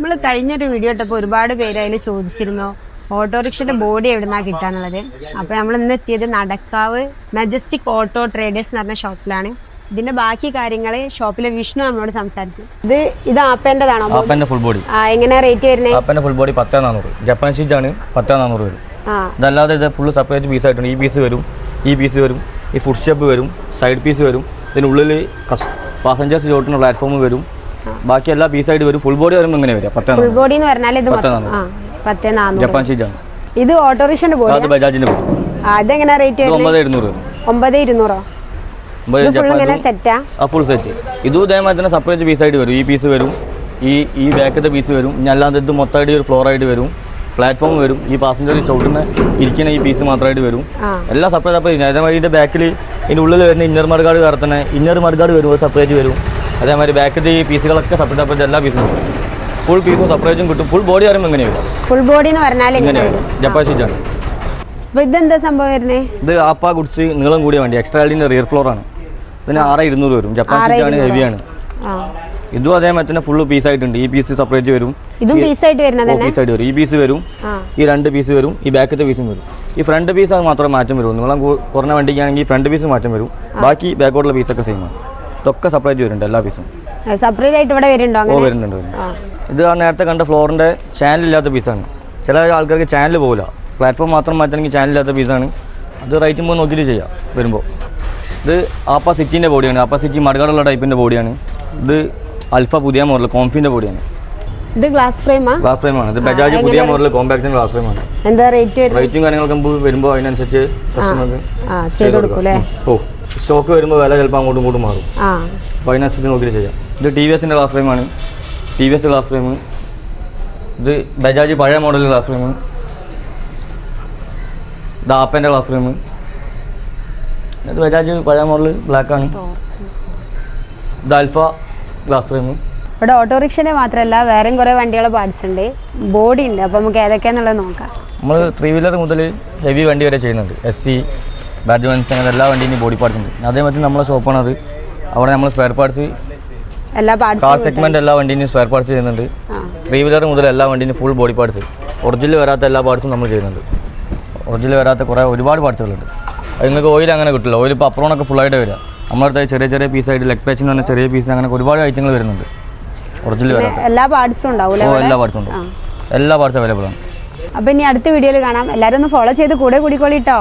നമ്മൾ കഴിഞ്ഞൊരു വീഡിയോ ഇട്ടപ്പോൾ ഒരുപാട് പേര് അതിൽ ചോദിച്ചിരുന്നു. ഓട്ടോറിക്ഷയുടെ ബോഡി എവിടുന്നാ കിട്ടാന്നുള്ളത് അപ്പോൾ നമ്മൾ ഇന്ന് എത്തിയത് നടക്കാവ് മെജസ്റ്റിക് ഓട്ടോ ട്രേഡേഴ്സ് എന്ന് പറഞ്ഞ ഷോപ്പിലാണ്. ഇതിന്റെ ബാക്കി കാര്യങ്ങൾ ഷോപ്പിലെ വിഷ്ണു നമ്മളോട് സംസാരിക്കും. ഇത് ഇത് ആപ്പേന്റെതാണോ? ആപ്പന്റെ ഫുൾ ബോഡി ആ എങ്ങനെയാ റേറ്റ് വരുന്നത് ആപ്പന്റെ ഫുൾ ബോഡി പത്തേ നാനൂറ് ജപ്പാൻ ഷീറ്റ് ആണ് പത്തേ നാനൂറ് വരും. അതല്ലാതെ ഇതല്ലാതെ ഇത് ഫുള്ള് സെപ്പറേറ്റ് പീസ് ആയിട്ടുണ്ട്. ഈ പീസ് വരും ഈ പീസ് വരും ഈ ഫുഡ് സ്റ്റെപ്പ് വരും സൈഡ് പീസ് വരും. ഇതിനുള്ളിൽ കസ് പാസഞ്ചേഴ്സ് ചോട്ടുന്ന പ്ലാറ്റ്ഫോം വരും. ബാക്കി എല്ലാ പീസായിട്ട് വരും. ഫുൾ ബോഡി വരുമ്പോൾ ഇങ്ങനെ വരും പത്തേ ഫുൾ ബോഡി എന്ന് പറഞ്ഞാൽ ഇത് പത്തേ മൊത്തം- ആ പത്തേ നാന്നൂറ്. ജപ്പാൻ ഷീറ്റ് ആണ്. ഇത് ഓട്ടോറിക്ഷന്റെ ബോഡി ആ ബജാജിന്റെ വരും ആ റേറ്റ് ഇത് വരുന്നത്? ഒമ്പത് എഴുന്നൂറ് വരും. ഒമ്പത് ഇരുന്നൂറോ? ഒമ്പത് ഇത് ഫുൾ ജപ്പാൻ ഇങ്ങനെ സെറ്റാ ആ? ഫുൾ സെറ്റ് ഇതും ഇതേമാതിരി തന്നെ സെപ്പറേറ്റ് പീസ് ആയിട്ട് വരും. ഈ പീസ് വരും. ഈ ഈ ബാക്കത്തെ പീസ് വരും. ഇനി അല്ലാതെ ഇത് മൊത്തമായിട്ട് ഒരു ഫ്ലോർ ആയിട്ട് വരും. പ്ലാറ്റ്ഫോം വരും. ഈ പാസഞ്ചർ ചവിട്ടുന്ന ഇരിക്കുന്ന ഈ പീസ് മാത്രമായിട്ട് വരും. ആ. എല്ലാം സെപ്പറേറ്റ് സെപ്പറേറ്റ് അതേമാതിരി ഇതിന്റെ ബാക്കിൽ ഇതിന്റെ ഉള്ളിൽ വരുന്ന ഇന്നർ മറുകാട് വേറെ തന്നെ ഇന്നർ മറുകാട് വരും. അത് സെപ്പറേറ്റ് വരും. അതേമാതിരി ബാക്കിലത്തെ ഈ പീസുകളൊക്കെ സെപ്പറേറ്റ് സെപ്പറേറ്റ് എല്ലാ പീസും കിട്ടും. ഫുൾ പീസും സെപ്പറേറ്റും കിട്ടും. ഫുൾ ബോഡി ആരും എങ്ങനെ വരും ഫുൾ ബോഡി എന്ന് പറഞ്ഞാൽ എങ്ങനെയാണ് ജപ്പാൻ ഷീറ്റാണ് അപ്പൊ ഇതെന്താ സംഭവം വരുന്നേ? ഇത് ആപ്പ ഗുഡ്സ് നീളം കൂടിയ വണ്ടി. എക്സ്ട്രാ എല്ലിന്റെ റിയർ ഫ്ലോർ ആണ്. ഇതിന് ആറ് ഇരുന്നൂറ് വരും. ജപ്പാൻ ഷീറ്റാണ് ഹെവിയാണ് ഇതും അതേമാതിരി തന്നെ ഫുള്ള് പീസ് ആയിട്ടുണ്ട്. ഈ പീസ് സെപ്പറേറ്റ് വരും. ഇതും വരുന്നത് പീസ് ആയിട്ട് വരും. ഈ പീസ് വരും. ഈ രണ്ട് പീസ് വരും. ഈ ബാക്കത്തെ പീസും വരും. ഈ ഫ്രണ്ട് പീസ് മാത്രമേ മാറ്റം വരും നീളം കൂ- കുറഞ്ഞ വണ്ടിക്കാണെങ്കിൽ ഫ്രണ്ട് പീസ് മാറ്റം വരും. ബാക്കി ബാക്കോട്ടുള്ള പീസൊക്കെ സെയിം ആണ്. ഇതൊക്കെ സെപ്പറേറ്റ് വരുന്നുണ്ട് എല്ലാ പീസും സെപ്പറേറ്റ് ആയിട്ട് ഇവിടെ വരുന്നുണ്ടോ ഓ വരുന്നുണ്ട്. ഇത് ആ നേരത്തെ കണ്ട ഫ്ലോറിന്റെ ചാനൽ ഇല്ലാത്ത പീസാണ് ചില ആൾക്കാർക്ക് ചാനൽ പോകില്ല പ്ലാറ്റ്ഫോം മാത്രം മാറ്റണമെങ്കിൽ ചാനൽ ഇല്ലാത്ത പീസാണ് അത് റൈറ്റും പോയി നോക്കിയിട്ട് ചെയ്യാം വരുമ്പോൾ ഇത് ആപ്പ സിറ്റിന്റെ ബോഡിയാണ് ആപ്പ സിറ്റി മടകാടുള്ള ടൈപ്പിന്റെ ബോഡിയാണ് ഇത് അൽഫ പുതിയ മോഡൽ കോംഫിന്റെ ബോഡിയാണ് ഇത് ഗ്ലാസ് ഫ്രെയിമാണ് ഗ്ലാസ് ഫ്രെയിമാണ് ഇത് ബജാജ് പുതിയ മോഡൽ കോമ്പാക്ഷൻ ഗ്ലാസ് ഫ്രെയിമാണ് എന്താ റേറ്റ് റേറ്റും കാര്യങ്ങളൊക്കെ വരുമ്പോൾ അതിനനുസരിച്ച് കസ്റ്റമർക്ക് ആ ചെയ്ത് കൊടുക്കും ഓ. സ്റ്റോക്ക് വരുമ്പോൾ വില ചിലപ്പോൾ അങ്ങോട്ടും ഇങ്ങോട്ടും മാറും. അപ്പോൾ അതിനനുസരിച്ച് നോക്കിയിട്ട് ചെയ്യാം. ഇത് ടി വി എസിന്റെ glass ഫ്രെയിമാണ് T V S glass frame ഇത് ബജാജ് പഴയ മോഡൽ ക്ലാസ് ഫ്രെയിം ഇത് ആപ്പന്റെ ക്ലാസ് ഫ്രെയിം ഇത് ബജാജ് പഴയ മോഡൽ ബ്ലാക്കാണ് ഇത് അൽഫ ഗ്ലാസ് ഫ്രെയിം ഇവിടെ ഓട്ടോറിക്ഷനെ മാത്രമല്ല വേറെയും കുറേ വണ്ടികളെ പാർട്സ് ഉണ്ട്. ബോഡി ഉണ്ട്. അപ്പോൾ നമുക്ക് ഏതൊക്കെയാന്നുള്ളത് നോക്കാം. നമ്മൾ ത്രീ വീലർ മുതൽ ഹെവി വണ്ടി വരെ ചെയ്യുന്നുണ്ട്. എസ് സി ബാറ്റ് ജോയിൻസ് അങ്ങനെ എല്ലാ വണ്ടിയും ബോഡി പാർട്സ് ഉണ്ട്. അതേ അതേമാതിരി നമ്മളെ ഷോപ്പാണ് അത്. അവിടെ നമ്മൾ സ്പെയർ പാർട്സ് എല്ലാ കാർ സെഗ്മെന്റ് എല്ലാ വണ്ടിയും സ്പെയർ പാർട്സ് ചെയ്യുന്നുണ്ട്. ത്രീ വീലർ മുതൽ എല്ലാ വണ്ടിയും ഫുൾ ബോഡി പാർട്സ് ഒറിജിനൽ വരാത്ത എല്ലാ പാർട്സും നമ്മൾ ചെയ്യുന്നുണ്ട്. ഒറിജിനൽ വരാത്ത കുറേ ഒരുപാട് പാർട്സുകളുണ്ട് അത് നിങ്ങൾക്ക് ഓയിൽ അങ്ങനെ കിട്ടില്ല. ഓയിൽ ഇപ്പോൾ അപ്പുറമൊക്കെ ഫുള്ളായിട്ട് വരിക. നമ്മളടുത്ത് ചെറിയ ചെറിയ പീസായിട്ട് ലെഗ് പാച്ച് എന്ന് പറഞ്ഞ ചെറിയ പീസ് അങ്ങനെ ഒരുപാട് ഐറ്റങ്ങൾ വരുന്നുണ്ട്. ഒറിജിനൽ വരാത്ത. എല്ലാ പാർട്സും ഓ എല്ലാ പാർട്സും ഉണ്ട്. എല്ലാ പാർട്സും അവൈലബിൾ ആണ്. അപ്പോൾ ഇനി അടുത്ത വീഡിയോയിൽ കാണാം. എല്ലാവരും ഒന്ന് ഫോളോ ചെയ്ത് കൂടെ കൂടിക്കോളിട്ടോ